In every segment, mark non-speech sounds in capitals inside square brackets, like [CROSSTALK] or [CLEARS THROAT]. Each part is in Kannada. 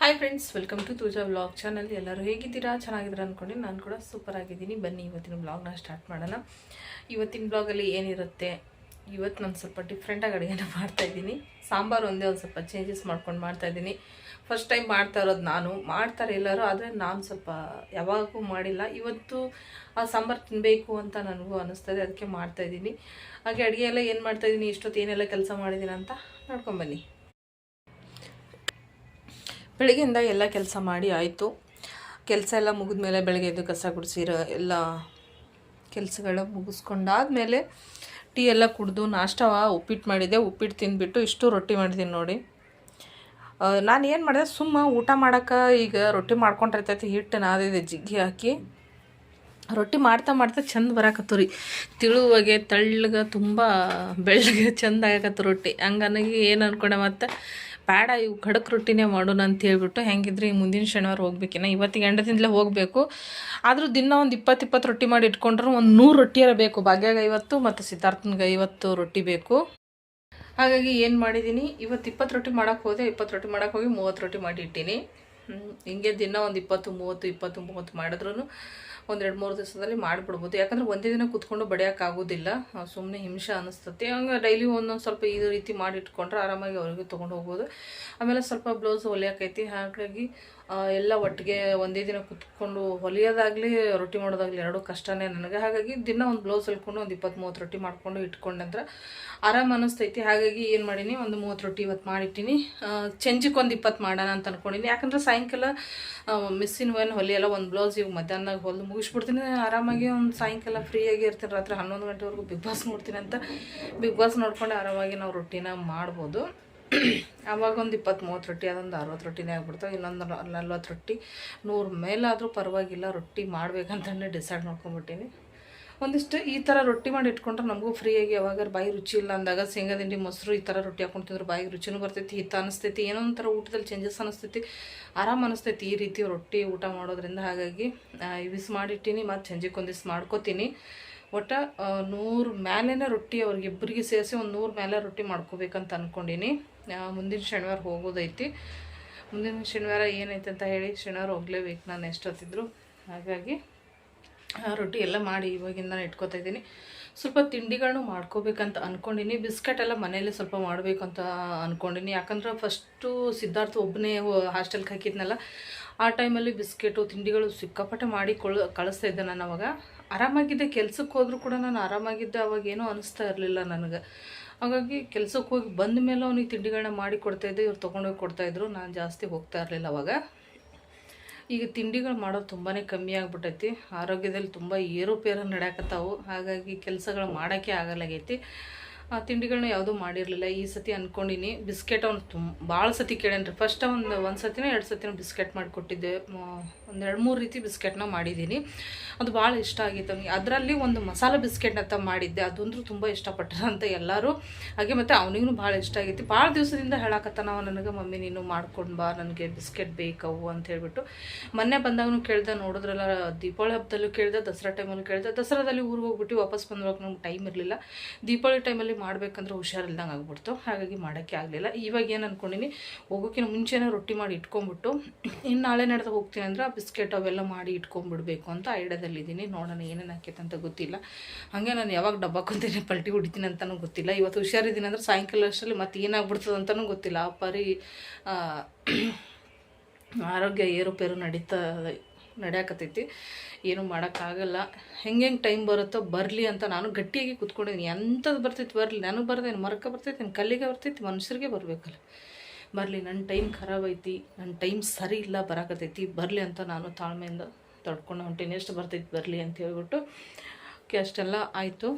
ಹಾಯ್ ಫ್ರೆಂಡ್ಸ್ ವೆಲ್ಕಮ್ ಟು ತೂಜಾ ವ್ಲಾಗ್ ಚಾನಲ್ ಎಲ್ಲರೂ ಹೇಗಿದ್ದೀರಾ? ಚೆನ್ನಾಗಿದ್ದೀರಾ ಅಂದ್ಕೊಂಡು ನಾನು ಕೂಡ ಸೂಪರ್ ಆಗಿದ್ದೀನಿ. ಬನ್ನಿ, ಇವತ್ತಿನ ವ್ಲಾಗ್ನ ಸ್ಟಾರ್ಟ್ ಮಾಡೋಣ. ಇವತ್ತಿನ ಬ್ಲಾಗಲ್ಲಿ ಏನಿರುತ್ತೆ? ಇವತ್ತು ನಾನು ಸ್ವಲ್ಪ ಡಿಫ್ರೆಂಟಾಗಿ ಅಡುಗೆನ ಮಾಡ್ತಾಯಿದ್ದೀನಿ ಸಾಂಬಾರು ಒಂದೇ ಒಂದು ಸ್ವಲ್ಪ ಚೇಂಜಸ್ ಮಾಡ್ಕೊಂಡು ಮಾಡ್ತಾಯಿದ್ದೀನಿ ಫಸ್ಟ್ ಟೈಮ್ ಮಾಡ್ತಾ ಇರೋದು ನಾನು. ಮಾಡ್ತಾರೆ ಎಲ್ಲರೂ, ಆದರೆ ನಾನು ಸ್ವಲ್ಪ ಯಾವಾಗೂ ಮಾಡಿಲ್ಲ. ಇವತ್ತು ಆ ಸಾಂಬಾರು ತಿನ್ನಬೇಕು ಅಂತ ನನಗೂ ಅನ್ನಿಸ್ತದೆ ಅದಕ್ಕೆ ಮಾಡ್ತಾಯಿದ್ದೀನಿ ಹಾಗೆ ಅಡುಗೆ ಎಲ್ಲ ಏನು ಮಾಡ್ತಾಯಿದ್ದೀನಿ ಇಷ್ಟೊತ್ತು ಏನೆಲ್ಲ ಕೆಲಸ ಮಾಡಿದ್ದೀನಿ ಅಂತ ನೋಡ್ಕೊಂಬನ್ನಿ ಬೆಳಗ್ಗೆಯಿಂದ ಎಲ್ಲ ಕೆಲಸ ಮಾಡಿ ಆಯಿತು. ಕೆಲಸ ಎಲ್ಲ ಮುಗಿದ ಮೇಲೆ ಬೆಳಗ್ಗೆ ಎದ್ದು ಕಸ ಗುಡಿಸಿರೋ ಎಲ್ಲ ಕೆಲಸಗಳ ಮುಗಿಸ್ಕೊಂಡಾದ್ಮೇಲೆ ಟೀ ಎಲ್ಲ ಕುಡಿದು ನಾಷ್ಟವ ಉಪ್ಪಿಟ್ಟು ಮಾಡಿದ್ದೆ. ಉಪ್ಪಿಟ್ಟು ತಿಂದುಬಿಟ್ಟು ಇಷ್ಟು ರೊಟ್ಟಿ ಮಾಡಿದ್ದೀನಿ ನೋಡಿ. ನಾನು ಏನು ಮಾಡಿದೆ, ಸುಮ್ಮ ಊಟ ಮಾಡೋಕೆ ಈಗ ರೊಟ್ಟಿ ಮಾಡ್ಕೊಂಡಿರ್ತೈತಿ. ಹಿಟ್ಟು ನಾದಿದೆ ಜಿಗ್ಗಿ ಹಾಕಿ. ರೊಟ್ಟಿ ಮಾಡ್ತಾ ಮಾಡ್ತಾ ಚಂದ ಬರಾಕತ್ತು ರೀ. ತಿಳುವಾಗೆ, ತಳ್ಳಗೆ, ತುಂಬ ಬೆಳ್ಳಗೆ ಚೆಂದ ಆಗಕತ್ತು ರೊಟ್ಟಿ. ಹಂಗನಾಗಿ ಏನು ಅನ್ಕೊಂಡೆ ಮತ್ತು ಬೇಡ, ಇವು ಖಡಕ್ ರೊಟ್ಟಿನೇ ಮಾಡೋಣ ಅಂತ ಹೇಳ್ಬಿಟ್ಟು ಹೆಂಗಿದ್ರೆ ಈ ಮುಂದಿನ ಶನಿವಾರ ಹೋಗ್ಬೇಕಿನ್ನ. ಇವತ್ತಿಗೆ ಎಂಡದಿಂದಲೇ ಹೋಗಬೇಕು. ಆದರೂ ದಿನ ಒಂದು ಇಪ್ಪತ್ತು ಇಪ್ಪತ್ತು ರೊಟ್ಟಿ ಮಾಡಿ ಇಟ್ಕೊಂಡ್ರೆ ಒಂದು ನೂರು ರೊಟ್ಟಿಯರ ಬೇಕು. ಭಾಗ್ಯಾಗ ಐವತ್ತು ಮತ್ತು ಸಿದ್ಧಾರ್ಥನ್ಗೆ ಐವತ್ತು ರೊಟ್ಟಿ ಬೇಕು. ಹಾಗಾಗಿ ಏನು ಮಾಡಿದ್ದೀನಿ ಇವತ್ತು ಇಪ್ಪತ್ತು ರೊಟ್ಟಿ ಮಾಡೋಕ್ಕೆ ಹೋದೆ. ಇಪ್ಪತ್ತು ರೊಟ್ಟಿ ಮಾಡೋಕೆ ಹೋಗಿ ಮೂವತ್ತು ರೊಟ್ಟಿ ಮಾಡಿ ಇಟ್ಟೀನಿ. ಹಿಂಗೆ ದಿನ ಒಂದು ಇಪ್ಪತ್ತು, ಮೂವತ್ತು ಇಪ್ಪತ್ತು, ಮೂವತ್ತು ಮಾಡಿದ್ರೂ ಒಂದು ಎರಡು ಮೂರು ದಿವಸದಲ್ಲಿ ಮಾಡಿಬಿಡ್ಬೋದು. ಯಾಕಂದ್ರೆ ಒಂದೇ ದಿನ ಕುತ್ಕೊಂಡು ಬಡಿಯೋಕ್ಕಾಗೋದಿಲ್ಲ. ಸುಮ್ಮನೆ ಹಿಂಸೆ ಅನಿಸ್ತತಿ. ಹಂಗೆ ಡೈಲಿ ಒಂದೊಂದು ಸ್ವಲ್ಪ ಈ ರೀತಿ ಮಾಡಿ ಇಟ್ಕೊಂಡ್ರೆ ಆರಾಮಾಗಿ ಅವ್ರಿಗೆ ತೊಗೊಂಡು ಹೋಗ್ಬೋದು. ಆಮೇಲೆ ಸ್ವಲ್ಪ ಬ್ಲೌಸ್ ಹೊಲಿಯಾಕೈತಿ. ಹಾಗಾಗಿ ಎಲ್ಲ ಒಟ್ಟಿಗೆ ಒಂದೇ ದಿನ ಕುತ್ಕೊಂಡು ಹೊಲಿಯೋದಾಗಲಿ, ರೊಟ್ಟಿ ಮಾಡೋದಾಗಲಿ ಎರಡೂ ಕಷ್ಟನೇ ನನಗೆ. ಹಾಗಾಗಿ ದಿನ ಒಂದು ಬ್ಲೌಸ್ ಹೊಲ್ಕೊಂಡು ಒಂದು ಇಪ್ಪತ್ತು ಮೂವತ್ತು ರೊಟ್ಟಿ ಮಾಡ್ಕೊಂಡು ಇಟ್ಕೊಂಡೆ ಅಂದ್ರೆ ಆರಾಮ ಅನ್ನಿಸ್ತೈತಿ ಹಾಗಾಗಿ ಏನು ಮಾಡೀನಿ, ಒಂದು ಮೂವತ್ತು ರೊಟ್ಟಿ ಇವತ್ತು ಮಾಡಿಟ್ಟೀನಿ. ಚೆಂಜಕ್ಕೆ ಒಂದು ಇಪ್ಪತ್ತು ಮಾಡೋಣ ಅಂತ ಅಂದ್ಕೊಂಡಿನಿ ಯಾಕಂದ್ರೆ ಸಾಯಂಕಾಲ ಮಿಸ್ಸಿನ ಏನು ಹೊಲಿಯಲ್ಲ, ಒಂದು ಬ್ಲೌಸ್ ಈಗ ಮಧ್ಯಾಹ್ನ ಹೊಲ್ದು ಮುಗಿಸ್ಬಿಡ್ತೀನಿ. ಆರಾಮಾಗಿ ಒಂದು ಸಾಯಂಕಾಲ ಫ್ರೀಯಾಗಿ ಇರ್ತೀನಿ. ರಾತ್ರಿ ಹನ್ನೊಂದು ಗಂಟೆವರೆಗೂ ಬಿಗ್ ಬಾಸ್ ನೋಡ್ತೀನಿ ಅಂತ. ಬಿಗ್ ಬಾಸ್ ನೋಡ್ಕೊಂಡು ಆರಾಮಾಗಿ ನಾವು ರೊಟ್ಟಿನ ಮಾಡ್ಬೋದು. ಆವಾಗ ಒಂದು ಇಪ್ಪತ್ತು ಮೂವತ್ತು ರೊಟ್ಟಿ, ಅದೊಂದು ಅರವತ್ತು ರೊಟ್ಟಿನೇ ಆಗ್ಬಿಡ್ತಾವೆ. ಇನ್ನೊಂದು ನಲ್ವತ್ತು ರೊಟ್ಟಿ. ನೂರು ಮೇಲಾದರೂ ಪರವಾಗಿಲ್ಲ, ರೊಟ್ಟಿ ಮಾಡಬೇಕಂತಂದೇ ಡಿಸೈಡ್ ಮಾಡ್ಕೊಂಬಿಟ್ಟೀನಿ ಒಂದಿಷ್ಟು ಈ ಥರ ರೊಟ್ಟಿ ಮಾಡಿ ಇಟ್ಕೊಂಡ್ರೆ ನಮಗೂ ಫ್ರೀಯಾಗಿ ಯಾವಾಗ ಬಾಯಿ ರುಚಿ ಇಲ್ಲ ಅಂದಾಗ ಶೇಂಗಾ ದಿಂಡಿ, ಮೊಸರು ಈ ಥರ ರೊಟ್ಟಿ ಹಾಕೊಂಡು ತಿಂದ್ರೆ ಬಾಯಿಗೆ ರುಚಿನೂ ಬರ್ತೈತಿ, ಹಿತ ಅನಿಸ್ತೈತಿ, ಏನೋ ಒಂಥರ ಊಟದಲ್ಲಿ ಚೇಂಜಸ್ ಅನಿಸ್ತೈತಿ, ಆರಾಮ ಅನಿಸ್ತೈತಿ ಈ ರೀತಿ ರೊಟ್ಟಿ ಊಟ ಮಾಡೋದ್ರಿಂದ. ಹಾಗಾಗಿ ಇವಿಸ್ ಮಾಡಿಟ್ಟೀನಿ, ಮತ್ತು ಸಂಜೆಗೆ ಒಂದಿವ್ಸ ಮಾಡ್ಕೋತೀನಿ. ಒಟ್ಟು ನೂರು ಮೇಲೇ ರೊಟ್ಟಿ ಅವ್ರಿಗಿಬ್ಬರಿಗೆ ಸೇರಿಸಿ ಒಂದು ನೂರು ಮೇಲೆ ರೊಟ್ಟಿ ಮಾಡ್ಕೋಬೇಕಂತ ಅಂದ್ಕೊಂಡೀನಿ ಮುಂದಿನ ಶನಿವಾರ ಹೋಗೋದೈತಿ. ಮುಂದಿನ ಶನಿವಾರ ಏನೈತೆ ಅಂತ ಹೇಳಿ ಶನಿವಾರ ಹೋಗ್ಲೇಬೇಕು ನಾನು ಎಷ್ಟೊತ್ತಿದ್ರು. ಹಾಗಾಗಿ ರೊಟ್ಟಿ ಎಲ್ಲ ಮಾಡಿ ಇವಾಗಿಂದ ಇಟ್ಕೋತಾ ಇದ್ದೀನಿ. ಸ್ವಲ್ಪ ತಿಂಡಿಗಳನ್ನು ಮಾಡ್ಕೋಬೇಕಂತ ಅಂದ್ಕೊಂಡಿನಿ ಬಿಸ್ಕೆಟ್ ಎಲ್ಲ ಮನೇಲಿ ಸ್ವಲ್ಪ ಮಾಡಬೇಕು ಅಂತ ಅಂದ್ಕೊಂಡಿನಿ ಯಾಕಂದ್ರೆ ಫಸ್ಟು ಸಿದ್ಧಾರ್ಥ ಒಬ್ಬನೇ ಹಾಸ್ಟೆಲ್ಗೆ ಹಾಕಿದ್ನಲ್ಲ, ಆ ಟೈಮಲ್ಲಿ ಬಿಸ್ಕೆಟು, ತಿಂಡಿಗಳು ಸಿಕ್ಕಾಪಟ್ಟೆ ಮಾಡಿ ಕೊಳ ಕಳಿಸ್ತಾ ಇದ್ದೆ ನಾನು ಅವಾಗ. ಆರಾಮಾಗಿದ್ದೆ. ಕೆಲ್ಸಕ್ಕೆ ಹೋದರೂ ಕೂಡ ನಾನು ಆರಾಮಾಗಿದ್ದೆ. ಅವಾಗ ಏನೂ ಅನಿಸ್ತಾ ಇರಲಿಲ್ಲ ನನಗೆ. ಹಾಗಾಗಿ ಕೆಲ್ಸಕ್ಕೆ ಹೋಗಿ ಬಂದ ಮೇಲೆ ಅವನಿಗೆ ತಿಂಡಿಗಳನ್ನ ಮಾಡಿ ಕೊಡ್ತಾಯಿದ್ದೆ ಇವ್ರು ತೊಗೊಂಡೋಗಿ ಕೊಡ್ತಾಯಿದ್ರು ನಾನು ಜಾಸ್ತಿ ಹೋಗ್ತಾ ಇರಲಿಲ್ಲ ಅವಾಗ. ಈಗ ತಿಂಡಿಗಳು ಮಾಡೋದು ತುಂಬಾ ಕಮ್ಮಿ ಆಗಿಬಿಟ್ಟೈತಿ. ಆರೋಗ್ಯದಲ್ಲಿ ತುಂಬ ಏರುಪೇರು ನಡೆಯಕತ್ತಾವು. ಹಾಗಾಗಿ ಕೆಲಸಗಳು ಮಾಡೋಕ್ಕೆ ಆಗಲಾಗೈತಿ. ಆ ತಿಂಡಿಗಳನ್ನ ಯಾವುದೂ ಮಾಡಿರಲಿಲ್ಲ. ಈ ಸತಿ ಅಂದ್ಕೊಂಡಿನಿ ಬಿಸ್ಕೆಟ್ ಅವ್ನು ತುಂಬ ಭಾಳ ಸತಿ ಕೇಳೇನ್ರಿ. ಫಸ್ಟ್ ಒಂದು ಒಂದು ಸತಿನೋ ಎರಡು ಸತಿನೋ ಬಿಸ್ಕೆಟ್ ಮಾಡಿಕೊಟ್ಟಿದ್ದೆ. ಒಂದು ಎರಡು ಮೂರು ರೀತಿ ಬಿಸ್ಕೆಟ್ನ ಮಾಡಿದ್ದೀನಿ. ಅದು ಭಾಳ ಇಷ್ಟ ಆಗಿತ್ತು ಅವನಿಗೆ ಅದರಲ್ಲಿ ಒಂದು ಮಸಾಲೆ ಬಿಸ್ಕೆಟ್ ಅಂತ ಮಾಡಿದ್ದೆ. ಅದಂದ್ರೂ ತುಂಬ ಇಷ್ಟಪಟ್ಟರು ಅಂತ ಎಲ್ಲರೂ. ಹಾಗೆ ಮತ್ತು ಅವನಿಗೂ ಭಾಳ ಇಷ್ಟ ಆಗೈತಿ ಭಾಳ ದಿವಸದಿಂದ ಹೇಳಕತ್ತ ನಾವು ನನಗೆ, ಮಮ್ಮಿ, ನೀನು ಮಾಡ್ಕೊಂಡು ಬಾ. ನನಗೆ ಬಿಸ್ಕೆಟ್ ಬೇಕವು ಅಂತ ಹೇಳ್ಬಿಟ್ಟು. ಮೊನ್ನೆ ಬಂದಾಗೂ ಕೇಳ್ದೆ, ನೋಡಿದ್ರಲ್ಲ, ದೀಪಾವಳಿ ಹಬ್ಬದಲ್ಲೂ ಕೇಳಿದೆ, ದಸರಾ ಟೈಮಲ್ಲೂ ಕೇಳಿದೆ. ದಸರಾದಲ್ಲಿ ಊರಿಗೆ ಹೋಗ್ಬಿಟ್ಟು ವಾಪಸ್ ಬಂದಾಗ ನಮ್ಗೆ ಟೈಮ್ ಇರಲಿಲ್ಲ. ದೀಪಾವಳಿ ಟೈಮಲ್ಲಿ ಮಾಡಬೇಕಂದ್ರೆ ಹುಷಾರಿಲ್ದಂಗೆ ಆಗ್ಬಿಡ್ತು. ಹಾಗಾಗಿ ಮಾಡೋಕ್ಕೆ ಆಗಲಿಲ್ಲ. ಇವಾಗ ಏನು ಅಂದ್ಕೊಂಡಿನಿ ಹೋಗೋಕ್ಕಿಂತ ಮುಂಚೆನೇ ರೊಟ್ಟಿ ಮಾಡಿ ಇಟ್ಕೊಂಡ್ಬಿಟ್ಟು ಇನ್ನು ನಾಳೆ ನಡೆದ ಹೋಗ್ತೀನಿ ಅಂದ್ರೆ ಬಿಸ್ಕೆಟ್ ಅವೆಲ್ಲ ಮಾಡಿ ಇಟ್ಕೊಂಡ್ಬಿಡ್ಬೇಕು ಅಂತ ಐಡಿಯಾದಲ್ಲಿದ್ದೀನಿ. ನೋಡೋಣ ಏನೇನು ಹಾಕೈತೆ ಅಂತ ಗೊತ್ತಿಲ್ಲ. ಹಾಗೆ ನಾನು ಯಾವಾಗ ಡಬ್ಬ ಕುಂತೀನಿ ಪಲ್ಟಿ ಹೊಡಿತೀನಿ ಅಂತಲೂ ಗೊತ್ತಿಲ್ಲ. ಇವತ್ತು ಹುಷಾರಿದ್ದೀನಿ ಅಂದ್ರೆ ಸಾಯಂಕಾಲ ಅಷ್ಟರಲ್ಲಿ ಮತ್ತೆ ಏನಾಗ್ಬಿಡ್ತದೆ ಅಂತಲೂ ಗೊತ್ತಿಲ್ಲ. ಆ ಪರಿ ಆರೋಗ್ಯ ಏರುಪೇರು ನಡೀತಾ, ನಡೆಯಕತ್ತೈತಿ. ಏನು ಮಾಡೋಕ್ಕಾಗಲ್ಲ. ಹೆಂಗೆ ಹೆಂಗೆ ಟೈಮ್ ಬರುತ್ತೋ ಬರಲಿ ಅಂತ ನಾನು ಗಟ್ಟಿಯಾಗಿ ಕೂತ್ಕೊಂಡಿದ್ದೀನಿ. ಎಂಥದ್ದು ಬರ್ತೈತಿ, ಬರಲಿ. ನನಗೆ ಬರ್ತೇನೆ ಮರಕ್ಕೆ ಬರ್ತೈತಿ, ಕಲ್ಲಿಗೆ ಬರ್ತೈತಿ, ಮನುಷ್ಯರಿಗೆ ಬರಬೇಕಲ್ಲ. ಬರಲಿ ನನ್ನ ಟೈಮ್ ಖರಾಬ್ ಐತಿ ನನ್ನ ಟೈಮ್ ಸರಿ ಇಲ್ಲ, ಬರಾಕತ್ತೈತಿ, ಬರಲಿ ಅಂತ ನಾನು ತಾಳ್ಮೆಯಿಂದ ತಡ್ಕೊಂಡು ಹೊಂಟೀನಿ, ಎಷ್ಟು ಬರ್ತೈತಿ ಬರಲಿ ಅಂತ ಹೇಳ್ಬಿಟ್ಟು, ಓಕೆ, ಅಷ್ಟೆಲ್ಲ ಆಯಿತು.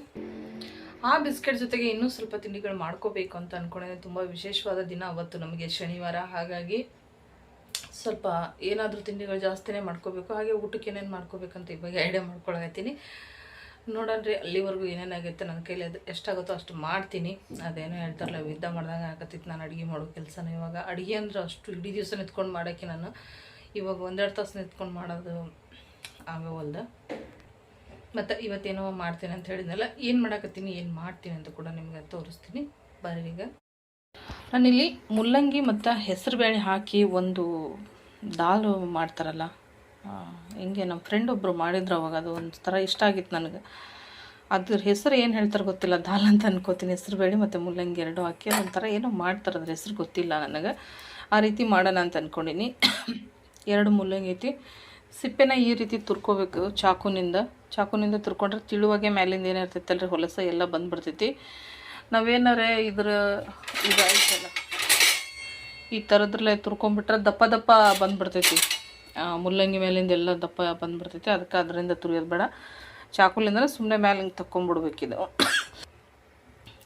ಆ ಬಿಸ್ಕೆಟ್ ಜೊತೆಗೆ ಇನ್ನೂ ಸ್ವಲ್ಪ ತಿಂಡಿಗಳು ಮಾಡ್ಕೋಬೇಕು ಅಂತ ಅಂದ್ಕೊಂಡಿದ್ದೆ ತುಂಬ ವಿಶೇಷವಾದ ದಿನ ಅವತ್ತು ನಮಗೆ ಶನಿವಾರ, ಹಾಗಾಗಿ ಸ್ವಲ್ಪ ಏನಾದರೂ ತಿಂಡಿಗಳು ಜಾಸ್ತಿನೇ ಮಾಡ್ಕೋಬೇಕು, ಹಾಗೆ ಊಟಕ್ಕೆ ಏನೇನು ಮಾಡ್ಕೋಬೇಕಂತ ಇವಾಗ ಐಡಿಯಾ ಮಾಡ್ಕೊಳಕತ್ತೀನಿ. ನೋಡೋಣ್ರಿ, ಅಲ್ಲಿವರೆಗೂ ಏನೇನಾಗುತ್ತೆ ನನ್ನ ಕೈಲಿ, ಅದು ಎಷ್ಟಾಗುತ್ತೋ ಅಷ್ಟು ಮಾಡ್ತೀನಿ. ಅದೇನೋ ಹೇಳ್ತಾರಲ್ಲ ಯುದ್ಧ ಮಾಡ್ದಂಗೆ ಆಗತ್ತಿತ್ತು ನಾನು ಅಡುಗೆ ಮಾಡೋ ಕೆಲಸನ ಇವಾಗ. ಅಡುಗೆ ಅಂದ್ರೆ ಅಷ್ಟು ಇಡೀ ದಿವಸ ನಿಂತ್ಕೊಂಡು ಮಾಡೋಕ್ಕೆ ನಾನು ಇವಾಗ ಒಂದೆರಡು ತಾಸು ನಿಂತ್ಕೊಂಡು ಮಾಡೋದು ಆಗವಲ್ದ. ಮತ್ತು ಇವತ್ತೇನೋ ಮಾಡ್ತೀನಿ ಅಂತ ಹೇಳಿದ್ನಲ್ಲ, ಏನು ಮಾಡಕತ್ತೀನಿ, ಏನು ಮಾಡ್ತೀನಿ ಅಂತ ಕೂಡ ನಿಮಗೆ ತೋರಿಸ್ತೀನಿ. ಬರ್ರಿ ಈಗ. ನಾನಿಲ್ಲಿ ಮುಲ್ಲಂಗಿ ಮತ್ತು ಹೆಸರುಬೇಳೆ ಹಾಕಿ ಒಂದು ದಾಲು ಮಾಡ್ತಾರಲ್ಲ ಹಿಂಗೆ ನಮ್ಮ ಫ್ರೆಂಡ್ ಒಬ್ಬರು ಮಾಡಿದ್ರು ಅವಾಗ, ಅದು ಒಂದು ಥರ ಇಷ್ಟ ಆಗಿತ್ತು ನನಗೆ. ಅದ್ರ ಹೆಸರು ಏನು ಹೇಳ್ತಾರೆ ಗೊತ್ತಿಲ್ಲ, ದಾಲ್ ಅಂತ ಅನ್ಕೋತೀನಿ. ಹೆಸರುಬೇಳೆ ಮತ್ತು ಮುಲ್ಲಂಗಿ ಎರಡು ಹಾಕಿ ಒಂಥರ ಏನೋ ಮಾಡ್ತಾರೆ, ಅದ್ರ ಹೆಸರು ಗೊತ್ತಿಲ್ಲ ನನಗೆ. ಆ ರೀತಿ ಮಾಡೋಣ ಅಂತ ಅಂದ್ಕೊಂಡಿನಿ [COUGHS] ಎರಡು ಮುಲ್ಲಂಗಿ ಐತಿ. ಸಿಪ್ಪೆನ ಈ ರೀತಿ ತುರ್ಕೋಬೇಕು ಚಾಕುನಿಂದ. ಚಾಕುನಿಂದ ತುರ್ಕೊಂಡ್ರೆ ತಿಳುವಾಗೆ ಮ್ಯಾಲಿಂದ ಏನಿರ್ತೈತಲ್ರಿ ಹೊಲಸ ಎಲ್ಲ ಬಂದುಬಿಡ್ತೈತಿ. ನಾವೇನಾರೆ ಇದ್ರ ಇದು ಐತಲ್ಲ ಈ ಥರದ್ರಲ್ಲೇ ತುರ್ಕೊಂಡ್ಬಿಟ್ರೆ ದಪ್ಪ ದಪ್ಪ ಬಂದ್ಬಿಡ್ತೈತಿ. ಮುಲ್ಲಂಗಿ ಮೇಲಿಂದ ಎಲ್ಲ ದಪ್ಪ ಬಂದ್ಬಿಡ್ತೈತಿ. ಅದಕ್ಕೆ ಅದರಿಂದ ತುರಿಯೋದು ಬೇಡ. ಚಾಕುಲಿಂದ ಸುಮ್ಮನೆ ಮೇಲೆ ಹಿಂಗೆ ತಕ್ಕೊಂಬಿಡ್ಬೇಕಿದು.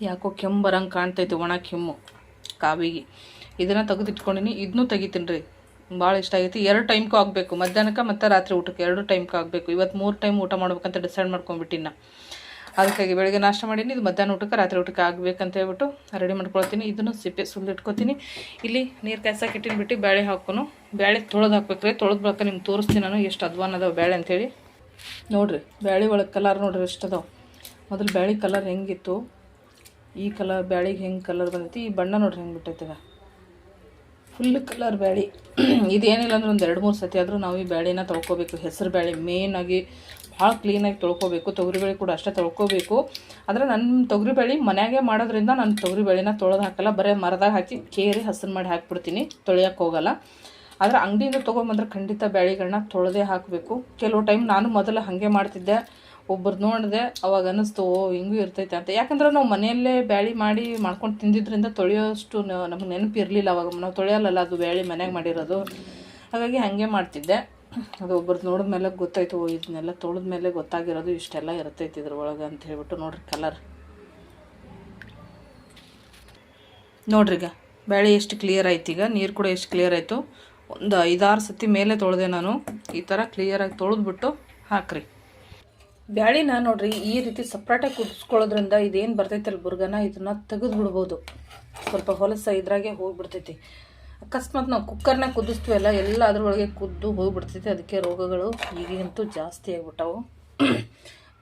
ಯಾಕೋ ಕೆಮ್ಮು ಬರಂಗೆ ಕಾಣ್ತೈತಿ ಒಣ ಕೆಮ್ಮು ಕಾವಿಗೆ. ಇದನ್ನು ತೆಗೆದಿಟ್ಕೊಂಡಿನಿ. ಇದನ್ನೂ ತೆಗಿತೀನಿ ರೀ. ಭಾಳ ಇಷ್ಟ ಆಗೈತಿ. ಎರಡು ಟೈಮ್ಗೂ ಆಗಬೇಕು. ಮಧ್ಯಾಹ್ನಕ್ಕೆ ಮತ್ತು ರಾತ್ರಿ ಊಟಕ್ಕೆ ಎರಡು ಟೈಮ್ಗೆ ಆಗಬೇಕು. ಇವತ್ತು ಮೂರು ಟೈಮ್ ಊಟ ಮಾಡ್ಬೇಕಂತ ಡಿಸೈಡ್ ಮಾಡ್ಕೊಂಡ್ಬಿಟ್ಟಿನ. ಅದಕ್ಕಾಗಿ ಬೆಳಗ್ಗೆ ನಾಷ್ಟ ಮಾಡೀನಿ. ಇದು ಮಧ್ಯಾಹ್ನ ಊಟಕ್ಕೆ, ರಾತ್ರಿ ಊಟಕ್ಕೆ ಆಗಬೇಕಂತ ಹೇಳ್ಬಿಟ್ಟು ರೆಡಿ ಮಾಡ್ಕೊಳ್ತೀನಿ. ಇದನ್ನು ಸಿಪ್ಪೆ ಸುಲಿದಿಟ್ಕೊತೀನಿ ಇಲ್ಲಿ ನೀರು ಕಾಯ್ಸಕ್ಕೆ ಇಟ್ಟಿನ್ಬಿಟ್ಟು ಬೇಳೆ ಹಾಕೋನು ಬೇಳೆ ತೊಳೆದು ಹಾಕ್ಬೇಕು ರೀ ತೊಳೆದು ಬಳಕ ನಿಮ್ಗೆ ತೋರಿಸ್ತೀನಿ ನಾನು. ಎಷ್ಟು ಅದ್ವಾನ ಅದಾವೆ ಬೇಳೆ ಅಂಥೇಳಿ ನೋಡಿರಿ, ಬ್ಯಾಳೆ ಒಳಗೆ ಕಲರ್ ನೋಡ್ರಿ ಎಷ್ಟು ಅದಾವೆ. ಮೊದಲು ಬ್ಯಾಳೆ ಕಲರ್ ಹೆಂಗಿತ್ತು? ಈ ಕಲರ್ ಬ್ಯಾಳಿಗೆ ಹೆಂಗೆ ಕಲರ್ ಬಂದೈತಿ? ಈ ಬಣ್ಣ ನೋಡ್ರಿ ಹೆಂಗೆ ಬಿಟ್ಟೈತೆ ಫುಲ್ ಕಲರ್ ಬ್ಯಾಳಿ. [CLEARS THROAT] ಇದೇನಿಲ್ಲ ಅಂದ್ರೆ ಒಂದು ಎರಡು ಮೂರು ಸತಿ ಆದರೂ ನಾವು ಈ ಬ್ಯಾಳಿನ ತೊಳ್ಕೊಬೇಕು. ಹೆಸರು ಬ್ಯಾಳಿ ಮೇಯ್ನಾಗಿ ಭಾಳ ಕ್ಲೀನಾಗಿ ತೊಳ್ಕೊಬೇಕು ತೊಗರಿಬೇಳೆ ಕೂಡ ಅಷ್ಟೇ ತೊಳ್ಕೊಬೇಕು. ಆದರೆ ನನ್ನ ತೊಗರಿಬೇಳೆ ಮನೆಯಾಗೆ ಮಾಡೋದ್ರಿಂದ ನಾನು ತೊಗರಿಬೇಳೆನ ತೊಳೆದು ಹಾಕಲ್ಲ, ಬರೀ ಮರದಾಗ ಹಾಕಿ ಕೇರಿ ಹಸನ್ ಮಾಡಿ ಹಾಕ್ಬಿಡ್ತೀನಿ, ತೊಳೆಯೋಕೆ ಹೋಗಲ್ಲ. ಆದರೆ ಅಂಗಡಿಯಿಂದ ತೊಗೊಂಬಂದ್ರೆ ಖಂಡಿತ ಬೇಳೆಗಳನ್ನ ತೊಳೆದೇ ಹಾಕಬೇಕು. ಕೆಲವು ಟೈಮ್ ನಾನು ಮೊದಲು ಹಾಗೆ ಮಾಡ್ತಿದ್ದೆ ಒಬ್ಬರು ನೋಡಿದೆ, ಅವಾಗ ಅನ್ನಿಸ್ತು, ಓ, ಹಿಂಗೂ ಇರ್ತೈತೆ ಅಂತ. ಯಾಕಂದ್ರೆ ನಾವು ಮನೆಯಲ್ಲೇ ಬ್ಯಾಳಿ ಮಾಡಿ ಮಾಡ್ಕೊಂಡು ತಿಂದಿದ್ರಿಂದ ತೊಳೆಯೋಷ್ಟು ನಮಗೆ ನೆನಪಿರಲಿಲ್ಲ ಅವಾಗ ನಾವು ತೊಳೆಯಲ್ಲಲ್ಲ ಅದು ಬ್ಯಾಳಿ ಮನ್ಯಾಗ ಮಾಡಿರೋದು. ಹಾಗಾಗಿ ಹಾಗೆ ಮಾಡ್ತಿದ್ದೆ. ಅದು ಒಬ್ಬರದ್ದು ನೋಡಿದ ಮೇಲೆ ಗೊತ್ತಾಯ್ತು ಇದನ್ನೆಲ್ಲ ತೊಳೆದ ಮೇಲೆ ಗೊತ್ತಾಗಿರೋದು ಇಷ್ಟೆಲ್ಲ ಇರ್ತೈತಿ ಇದ್ರೊಳಗೆ ಅಂತ ಹೇಳ್ಬಿಟ್ಟು ನೋಡ್ರಿ ಕಲರ್ ನೋಡ್ರಿ ಈಗ ಬೇಳೆ ಎಷ್ಟು ಕ್ಲಿಯರ್ ಆಯ್ತು ಈಗ, ನೀರು ಕೂಡ ಎಷ್ಟು ಕ್ಲಿಯರ್ ಆಯಿತು. ಒಂದು ಐದಾರು ಸತಿ ಮೇಲೆ ತೊಳೆದೆ ನಾನು. ಈ ಥರ ಕ್ಲಿಯರಾಗಿ ತೊಳೆದ್ಬಿಟ್ಟು ಹಾಕ್ರಿ. ಬ್ಯಾಳಿನ ನೋಡ್ರಿ, ಈ ರೀತಿ ಸಪ್ರೇಟಾಗಿ ಕುದಿಸ್ಕೊಳ್ಳೋದ್ರಿಂದ ಇದೇನು ಬರ್ತೈತಲ್ಲ, ಬುರ್ಗನ, ಇದನ್ನ ತೆಗೆದು ಬಿಡ್ಬೋದು ಸ್ವಲ್ಪ ಹೊಲಸ ಇದ್ರಾಗೆ ಹೋಗ್ಬಿಡ್ತೈತಿ. ಅಕಸ್ಮಾತ್ ನಾವು ಕುಕ್ಕರ್ನಾಗ ಕುದಿಸ್ತೀವಲ್ಲ ಎಲ್ಲ ಅದ್ರೊಳಗೆ ಕುದ್ದು ಹೋಗಿಬಿಡ್ತೈತೆ. ಅದಕ್ಕೆ ರೋಗಗಳು ಈಗಂತೂ ಜಾಸ್ತಿ ಆಗ್ಬಿಟ್ಟವು.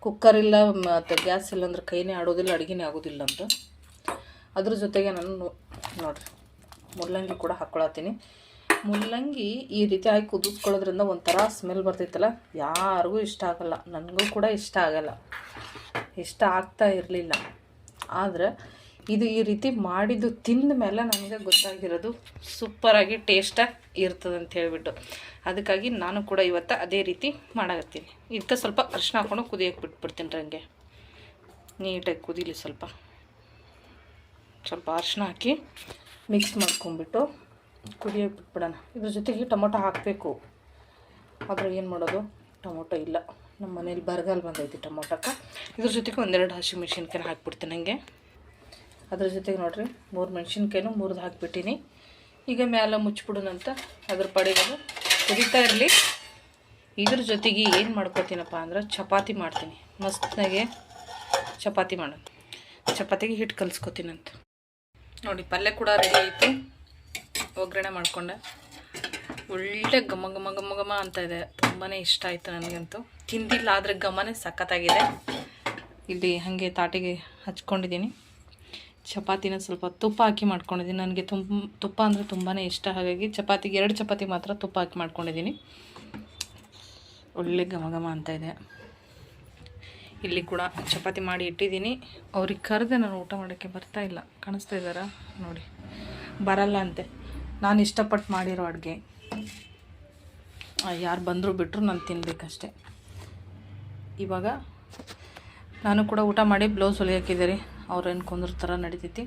ಕುಕ್ಕರ್ ಇಲ್ಲ, ಮತ್ತು ಗ್ಯಾಸ್ ಇಲ್ಲ ಅಂದ್ರೆ ಕೈನೇ ಆಡೋದಿಲ್ಲ, ಅಡುಗೆನೇ ಆಗೋದಿಲ್ಲ ಅಂತ. ಅದ್ರ ಜೊತೆಗೆ ನಾನು ನೋಡ್ರಿ, ಮುಲ್ಲಂಗಿ ಕೂಡ ಹಾಕ್ಕೊಳತ್ತೀನಿ ಮುಲ್ಲಂಗಿ ಈ ರೀತಿ ಆಗಿ ಕುದಿಸ್ಕೊಳ್ಳೋದ್ರಿಂದ ಒಂಥರ ಸ್ಮೆಲ್ ಬರ್ತೈತಲ್ಲ, ಯಾರಿಗೂ ಇಷ್ಟ ಆಗಲ್ಲ. ನನಗೂ ಕೂಡ ಇಷ್ಟ ಆಗಲ್ಲ. ಇಷ್ಟ ಆಗ್ತಾ ಇರಲಿಲ್ಲ. ಆದರೆ ಇದು ಈ ರೀತಿ ಮಾಡಿದ್ದು ತಿಂದ ಮೇಲೆ ನನಗೆ ಗೊತ್ತಾಗಿರೋದು ಸೂಪರಾಗಿ ಟೇಸ್ಟಾಗಿ ಇರ್ತದೆ ಅಂತ ಹೇಳಿಬಿಟ್ಟು. ಅದಕ್ಕಾಗಿ ನಾನು ಕೂಡ ಇವತ್ತು ಅದೇ ರೀತಿ ಮಾಡಾಗತ್ತೀನಿ ಇದಕ್ಕೆ ಸ್ವಲ್ಪ ಅರ್ಶಿನ ಹಾಕ್ಕೊಂಡು ಕುದಿಯೋಕೆ ಬಿಟ್ಬಿಡ್ತೀನಿ ರಂಗೆ. ನೀಟಾಗಿ ಕುದೀಲಿ ಸ್ವಲ್ಪ. ಸ್ವಲ್ಪ ಅರ್ಶಿನ ಹಾಕಿ ಮಿಕ್ಸ್ ಮಾಡ್ಕೊಂಬಿಟ್ಟು ಕುದಿಯೋಕೆ ಬಿಟ್ಬಿಡೋಣ. ಇದ್ರ ಜೊತೆಗೆ ಟೊಮೊಟೊ ಹಾಕಬೇಕು. ಆದರೆ ಏನು ಮಾಡೋದು? ಟೊಮೊಟೊ ಇಲ್ಲ. ನಮ್ಮ ಮನೇಲಿ ಬರಗಾಲ ಬಂದೈತಿ ಟೊಮೊಟೊಕ್ಕೆ. ಇದ್ರ ಜೊತೆಗೆ ಒಂದೆರಡು ಹಸಿ ಮೆಣಸಿನ್ಕಾಯಿ ಹಾಕ್ಬಿಡ್ತೀನಿ ಹಂಗೆ ಅದ್ರ ಜೊತೆಗೆ ನೋಡ್ರಿ, ಮೂರು ಮೆಣಸಿನ್ಕಾಯಿನೂ ಮೂರ್ದು ಹಾಕ್ಬಿಟ್ಟಿನಿ. ಈಗ ಮ್ಯಾಲ ಮುಚ್ಚಿಬಿಡೋಣಂತ ಅದ್ರ ಪಡೆಗಳು ಕುದಿತಾ ಇರಲಿ. ಇದ್ರ ಜೊತೆಗೆ ಏನು ಮಾಡ್ಕೋತೀನಪ್ಪ ಅಂದ್ರೆ ಚಪಾತಿ ಮಾಡ್ತೀನಿ. ಮಸ್ತ್ನಾಗೆ ಚಪಾತಿ ಮಾಡೋಣ. ಚಪಾತಿಗೆ ಹಿಟ್ಟು ಕಲಿಸ್ಕೊತೀನಂತ. ನೋಡಿ, ಪಲ್ಯ ಕೂಡ ರೆಡಿ ಆಯಿತು ಒಗ್ಗರಣೆ ಮಾಡ್ಕೊಂಡೆ. ಒಳ್ಳೆ ಘಮ ಘಮ ಘಮ ಘಮ ಅಂತ ಇದೆ. ತುಂಬಾ ಇಷ್ಟ ಆಯಿತು ನನಗಂತೂ. ತಿಂದಿಲ್ಲ, ಆದರೆ ಘಮನೇ ಸಖತ್ತಾಗಿದೆ. ಇಲ್ಲಿ ಹಾಗೆ ತಾಟಿಗೆ ಹಚ್ಕೊಂಡಿದ್ದೀನಿ. ಚಪಾತಿನ ಸ್ವಲ್ಪ ತುಪ್ಪ ಹಾಕಿ ಮಾಡ್ಕೊಂಡಿದ್ದೀನಿ. ನನಗೆ ತುಂಬ ತುಪ್ಪ ಅಂದರೆ ತುಂಬಾ ಇಷ್ಟ. ಹಾಗಾಗಿ ಚಪಾತಿಗೆ ಎರಡು ಚಪಾತಿ ಮಾತ್ರ ತುಪ್ಪ ಹಾಕಿ ಮಾಡ್ಕೊಂಡಿದ್ದೀನಿ. ಒಳ್ಳೆ ಘಮ ಘಮ ಅಂತ ಇದೆ. ಇಲ್ಲಿ ಕೂಡ ಚಪಾತಿ ಮಾಡಿ ಇಟ್ಟಿದ್ದೀನಿ. ಅವ್ರಿಗೆ ಕರೆದೆ ನಾನು ಊಟ ಮಾಡೋಕ್ಕೆ ಬರ್ತಾ ಇಲ್ಲ. ಕಾಣಿಸ್ತಾ ಇದ್ದಾರಾ? ನೋಡಿ. ಬರಲ್ಲ ಅಂತೆ. ನಾನು ಇಷ್ಟಪಟ್ಟು ಮಾಡಿರೋ ಅಡುಗೆ. ಯಾರು ಬಂದರೂ ಬಿಟ್ಟರು ನಾನು ತಿನ್ನಬೇಕಷ್ಟೆ ಇವಾಗ ನಾನು ಕೂಡ ಊಟ ಮಾಡಿ ಬ್ಲೌಸ್ ಹೊಲಿಯೋಕ್ಕಿದೆ ರೀ ಕುಂದ್ರ ಥರ ನಡಿತೈತಿ.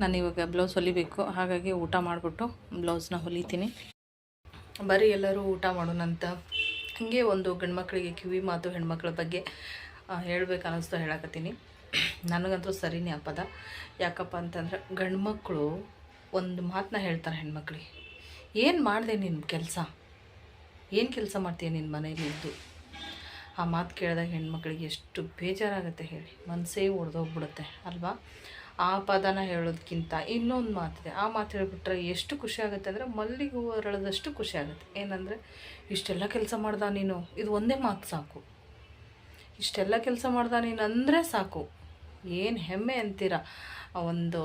ನಾನು ಇವಾಗ ಬ್ಲೌಸ್ ಹೊಲಿಬೇಕು. ಹಾಗಾಗಿ ಊಟ ಮಾಡಿಬಿಟ್ಟು ಬ್ಲೌಸ್ನ ಹೊಲಿತೀನಿ. ಬರೀ ಎಲ್ಲರೂ ಊಟ ಮಾಡೋಣಂತ. ಹೀಗೆ ಒಂದು ಗಂಡ್ಮಕ್ಳಿಗೆ ಕಿವಿ ಮಾತು ಹೆಣ್ಮಕ್ಳ ಬಗ್ಗೆ ಹೇಳ್ಬೇಕು ಅನ್ನಿಸ್ತು ಹೇಳಕತ್ತೀನಿ. ನನಗಂತೂ ಸರಿನೇ ಆ ಪದ. ಯಾಕಪ್ಪ ಅಂತಂದ್ರೆ ಗಂಡ್ಮಕ್ಳು ಒಂದು ಮಾತನ್ನ ಹೇಳ್ತಾರೆ ಹೆಣ್ಮಕ್ಳಿಗೆ. ಏನು ಮಾಡಿದೆ ನಿನ್ನ ಕೆಲಸ? ಏನು ಕೆಲಸ ಮಾಡ್ತೀಯ ನಿನ್ನ ಮನೇಲಿ ಇದ್ದು ಆ ಮಾತು ಕೇಳಿದಾಗ ಹೆಣ್ಮಕ್ಳಿಗೆ ಎಷ್ಟು ಬೇಜಾರಾಗುತ್ತೆ ಹೇಳಿ. ಮನಸ್ಸೇ ಒಡೆದೋಗ್ಬಿಡುತ್ತೆ ಅಲ್ವಾ? ಆ ಪದನ ಹೇಳೋದಕ್ಕಿಂತ ಇನ್ನೊಂದು ಮಾತಿದೆ. ಆ ಮಾತು ಹೇಳಿಬಿಟ್ರೆ ಎಷ್ಟು ಖುಷಿ ಆಗುತ್ತೆ ಅಂದರೆ ಮಲ್ಲಿಗೆ ಹೂವು ಅರಳದಷ್ಟು ಖುಷಿ ಆಗುತ್ತೆ. ಏನಂದರೆ, ಇಷ್ಟೆಲ್ಲ ಕೆಲಸ ಮಾಡ್ದ ನೀನು? ಇದು ಒಂದೇ ಮಾತು ಸಾಕು. ಇಷ್ಟೆಲ್ಲ ಕೆಲಸ ಮಾಡ್ದ ನೀನು ಸಾಕು. ಏನು ಹೆಮ್ಮೆ ಅಂತೀರ? ಒಂದು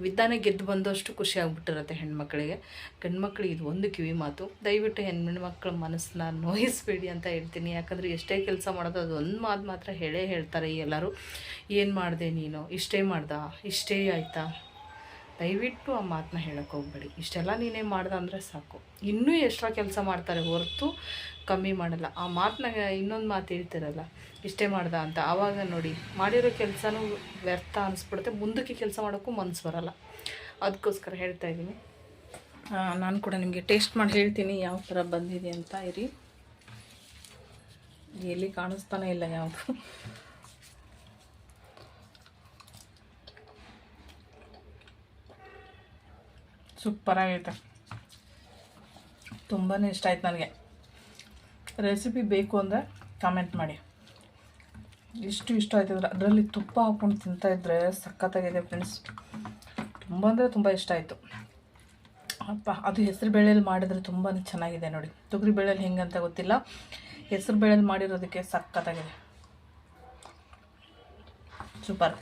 ವಿಧಾನ ಗೆದ್ದು ಬಂದಷ್ಟು ಖುಷಿ ಆಗ್ಬಿಟ್ಟಿರುತ್ತೆ ಹೆಣ್ಮಕ್ಳಿಗೆ. ಗಂಡ್ಮಕ್ಳಿಗೆ ಇದು ಒಂದು ಕಿವಿ ಮಾತು. ದಯವಿಟ್ಟು ಹೆಣ್ಮಕ್ಳ ಮನಸ್ಸನ್ನ ನೋಯಿಸ್ಬೇಡಿ ಅಂತ ಹೇಳ್ತೀನಿ. ಯಾಕಂದರೆ ಎಷ್ಟೇ ಕೆಲಸ ಮಾಡೋದು ಅದು ಒಂದು ಮಾತು ಮಾತ್ರ ಹೇಳೇ ಹೇಳ್ತಾರೆ ಎಲ್ಲರೂ. ಏನು ಮಾಡಿದೆ ನೀನು? ಇಷ್ಟೇ ಮಾಡ್ದ? ಇಷ್ಟೇ ಆಯಿತಾ? ದಯವಿಟ್ಟು ಆ ಮಾತನ್ನ ಹೇಳಕ್ಕೆ ಹೋಗ್ಬೇಡಿ. ಇಷ್ಟೆಲ್ಲ ನೀನೇ ಮಾಡ್ದೆ ಅಂದರೆ ಸಾಕು. ಇನ್ನೂ ಎಷ್ಟೋ ಕೆಲಸ ಮಾಡ್ತಾರೆ, ಹೊರತು ಕಮ್ಮಿ ಮಾಡಲ್ಲ. ಆ ಮಾತನ್ನ ಇನ್ನೊಂದು ಮಾತು ಹೇಳ್ತಿರಲ್ಲ, ಇಷ್ಟೇ ಮಾಡ್ದ ಅಂತ. ಆವಾಗ ನೋಡಿ, ಮಾಡಿರೋ ಕೆಲಸನೂ ವ್ಯರ್ಥ ಅನಿಸ್ಬಿಡುತ್ತೆ. ಮುಂದಕ್ಕೆ ಕೆಲಸ ಮಾಡೋಕ್ಕೂ ಮನಸ್ಸು ಬರಲ್ಲ. ಅದಕ್ಕೋಸ್ಕರ ಹೇಳ್ತಾ ಇದ್ದೀನಿ. ನಾನು ಕೂಡ ನಿಮಗೆ ಟೇಸ್ಟ್ ಮಾಡಿ ಹೇಳ್ತೀನಿ ಯಾವ ಥರ ಬಂದಿದೆ ಅಂತ. ಇರಿ. ಎಲ್ಲಿ ಕಾಣಿಸ್ತಾನೆ ಇಲ್ಲ ಯಾವುದು. ಸೂಪರಾಗೈತೆ ತುಂಬಾ ಇಷ್ಟ ಆಯ್ತು ನನಗೆ. ರೆಸಿಪಿ ಬೇಕು ಅಂದರೆ ಕಾಮೆಂಟ್ ಮಾಡಿ. ಇಷ್ಟು ಇಷ್ಟ ಆಯ್ತಿದ್ರೆ ಅದರಲ್ಲಿ ತುಪ್ಪ ಹಾಕ್ಕೊಂಡು ತಿಂತಾಯಿದ್ರೆ ಸಖತ್ತಾಗಿದೆ ಫ್ರೆಂಡ್ಸ್ ತುಂಬ ಅಂದರೆ ತುಂಬ ಇಷ್ಟ ಆಯಿತು. ಅಪ್ಪ, ಅದು ಹೆಸರು ಬೇಳೆಯಲ್ಲಿ ಮಾಡಿದ್ರೆ ತುಂಬಾ ಚೆನ್ನಾಗಿದೆ ನೋಡಿ. ತೊಗರಿ ಬೇಳೆಯಲ್ಲಿ ಹೆಂಗಂತ ಗೊತ್ತಿಲ್ಲ. ಹೆಸರು ಬೇಳೆಯಲ್ಲಿ ಮಾಡಿರೋದಕ್ಕೆ ಸಖತ್ತಾಗಿದೆ. ಸೂಪರ್.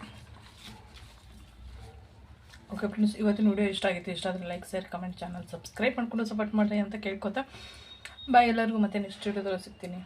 ಓಕೆ ಫ್ರೆಂಡ್ಸ್ ಇವತ್ತಿನ ವಿಡಿಯೋ ಇಷ್ಟ ಆಗಿತ್ತು, ಇಷ್ಟ ಆದರೆ like share comment channel subscribe ಮಾಡ್ಕೊಂಡು ಸಪೋರ್ಟ್ ಮಾಡಿರಿ ಅಂತ ಕೇಳ್ಕೊತಾ. ಬಾಯ್ ಎಲ್ಲರಿಗೂ, ಮತ್ತೆ ನೆಕ್ಸ್ಟ್ ವಿಡಿಯೋದಲ್ಲಿ ಸಿಗ್ತೀನಿ.